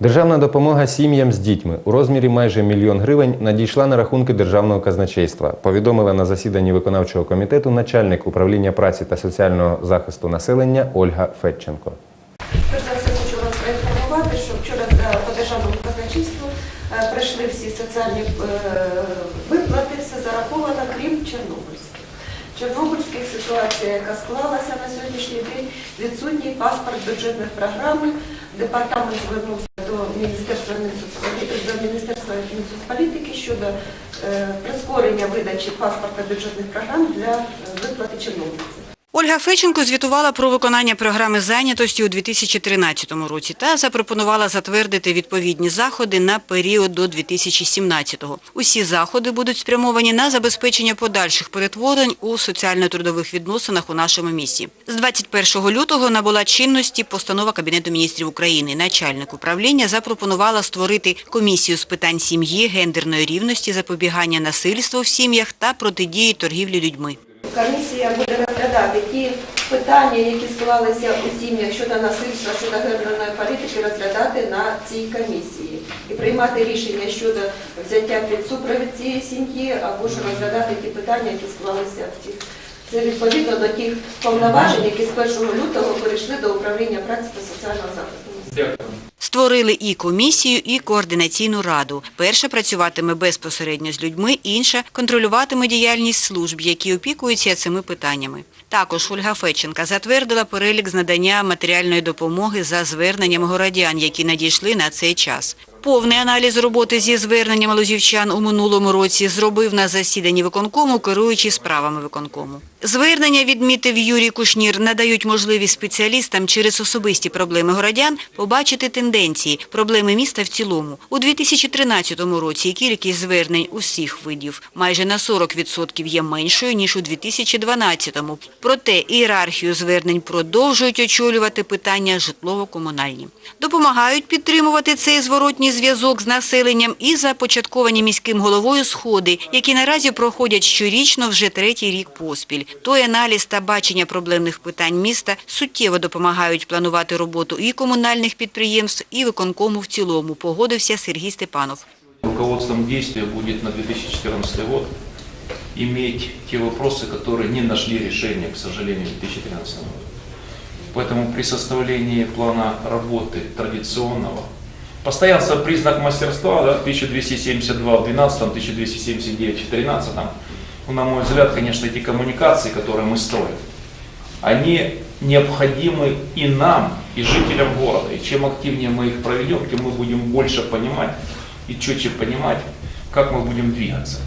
Державна допомога сім'ям з дітьми у розмірі майже мільйон гривень надійшла на рахунки державного казначейства. Повідомила на засіданні виконавчого комітету начальник управління праці та соціального захисту населення Ольга Федченко. Перш за все хочу вас проінформувати, що вчора е, по державному казначейству е, прийшли всі соціальні е, виплати, все зараховано, крім Чорнобильських. Чорнобильських ситуація, яка склалася на сьогоднішній день, відсутній паспорт бюджетних програм. Департамент звернувся до Міністерства до Міністерства Мінсоцполітики щодо е, прискорення видачі паспорта бюджетних програм для е, виплати чорнобильців. Ольга Феченко звітувала про виконання програми зайнятості у 2013 році та запропонувала затвердити відповідні заходи на період до 2017-го. Усі заходи будуть спрямовані на забезпечення подальших перетворень у соціально-трудових відносинах у нашому місті. З 21 лютого набула чинності постанова Кабінету міністрів України. Начальник управління запропонувала створити комісію з питань сім'ї, гендерної рівності, запобігання насильству в сім'ях та протидії торгівлі людьми. Комісія буде розглядати ті питання, які склалися у сім'ях щодо насильства, щодо гендерної політики, розглядати на цій комісії і приймати рішення щодо взяття під супровід цієї сім'ї або ж розглядати ті питання, які склалися в цих. Це відповідно до тих повноважень, які з 1 лютого перейшли до управління праці та соціального захисту. Створили і комісію, і координаційну раду. Перша працюватиме безпосередньо з людьми, інша контролюватиме діяльність служб, які опікуються цими питаннями. Також Ольга Феченка затвердила перелік з надання матеріальної допомоги за зверненням городян, які надійшли на цей час. Повний аналіз роботи зі зверненнями лозівчан у минулому році зробив на засіданні виконкому, керуючи справами виконкому. Звернення, відмітив Юрій Кушнір, надають можливість спеціалістам через особисті проблеми городян побачити тенденції, проблеми міста в цілому. У 2013 році кількість звернень усіх видів майже на 40% є меншою, ніж у 2012-му. Проте ієрархію звернень продовжують очолювати питання житлово-комунальні. Допомагають підтримувати цей зворотній зв'язок з населенням і започатковані міським головою сходи, які наразі проходять щорічно вже третій рік поспіль. Той аналіз та бачення проблемних питань міста суттєво допомагають планувати роботу і комунальних підприємств, і виконкому в цілому, погодився Сергій Степанов. Руководством действия будет на 2014 год иметь те вопросы, которые не нашли решения, к сожалению, в 2013 году. Поэтому при составлении плана работы традиционного, постоянство признак мастерства, да, 1272 в 12, 1279 в 13, ну, на мой взгляд, конечно, эти коммуникации, которые мы строим, они необходимы и нам, и жителям города. И чем активнее мы их проведем, тем мы будем больше понимать и четче понимать, как мы будем двигаться.